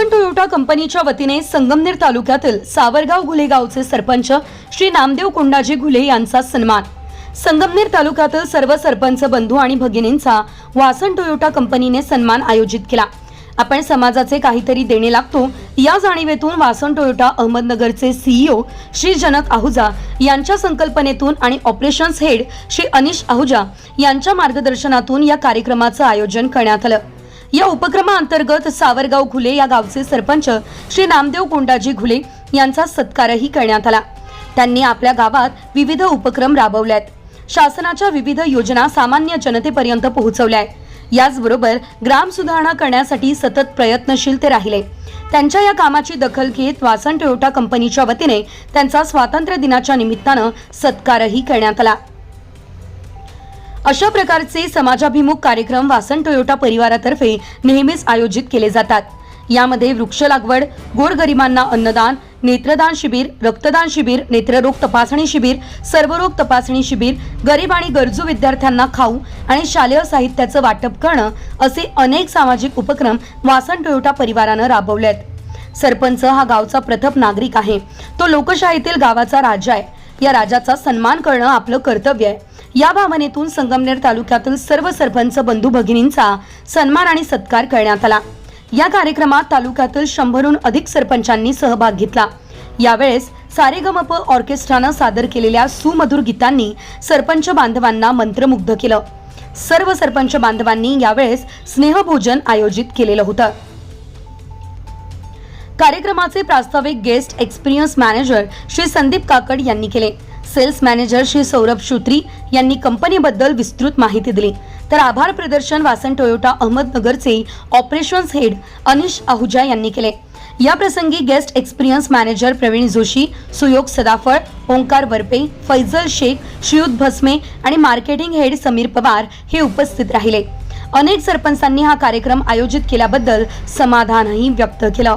Toyota कंपनीच्या वतीने संगमनेर तालुक्यातील सावरगाव घुले गावचे सरपंच श्री नामदेव कोंडाजी घुले यांचा सन्मान. संगमनेर तालुक्यातील सर्व सरपंच बंधू आणि भगिनींचा वासन टोयोटा कंपनीने सन्मान आयोजित केला. आपण समाजाचे काहीतरी देणे लागतो या जाणीवेतून वासन टोयोटा अहमदनगरचे सीईओ श्री जनक आहुजा यांच्या संकल्पनेतून आणि ऑपरेशन्स हेड श्री अनिश आहुजा यांच्या मार्गदर्शनातून या कार्यक्रमाचं आयोजन करण्यात आलं. या उपक्रमाअंतर्गत सावरगाव घुले या गावचे सरपंच श्री नामदेव कोंडाजी घुले यांचा सत्कारही करण्यात आला. त्यांनी आपल्या गावात विविध उपक्रम राबवल्यात. आहेत शासनाच्या विविध योजना सामान्य जनतेपर्यंत पोहोचवल्या आहेत याचबरोबर ग्राम सुधारणा करण्यासाठी सतत प्रयत्नशील ते राहिले. त्यांच्या या कामाची दखल घेत वासन टोयोटा कंपनीच्या वतीने त्यांचा स्वातंत्र्य दिनाच्या निमित्तानं सत्कारही करण्यात आला. अशा प्रकारचे समाजाभिमुख कार्यक्रम वासन टोयोटा परिवारातर्फे नेहमीच आयोजित केले जातात. यामध्ये वृक्ष लागवड गोरगरिबांना अन्नदान नेत्रदान शिबिर रक्तदान शिबिर नेत्ररोग तपासणी शिबिर सर्वरोग तपासणी शिबिर गरीब आणि गरजू विद्यार्थ्यांना खाऊ आणि शालेय साहित्याचं वाटप करणं असे अनेक सामाजिक उपक्रम वासन टोयोटा परिवारानं राबवले आहेत सरपंच हा गावचा प्रथम नागरिक आहे. तो लोकशाहीतील गावाचा राजा आहे. या राजाचा सन्मान करणं आपलं कर्तव्य आहे. या भावनेतून संगमनेर तालुक्यातील सर्व सरपंच बंधू भगिनींचा सन्मान आणि सत्कार करण्यात आला. या कार्यक्रमात तालुक्यातील शंभरहून अधिक सरपंचांनी सहभाग घेतला. यावेळेस सारेगमप ऑर्केस्ट्रानं सादर केलेल्या सुमधुर गीतांनी सरपंच बांधवांना मंत्रमुग्ध केलं. सर्व सरपंच बांधवांनी यावेळेस स्नेहभोजन आयोजित केलेलं होतं. कार्यक्रमाचे प्रास्ताविक guest experience manager Shri Sandeep Kakad यांनी केले. सेल्स मॅनेजर श्री सौरभ शुत्री यांनी कंपनीबद्दल विस्तृत माहिती दिली. तर आभार प्रदर्शन वासन टोयोटा अहमदनगरचे ऑपरेशन्स हेड अनिश आहुजा यांनी केले. या प्रसंगी guest experience manager Praveen Joshi Suyog Sadaphal Omkar Varpe Faizal Shaikh Shriyut Bhasme आणि मार्केटिंग हेड समीर पवार हे उपस्थित राहिले. अनेक सरपंचांनी हा कार्यक्रम आयोजित केल्याबद्दल समाधानही व्यक्त केलं.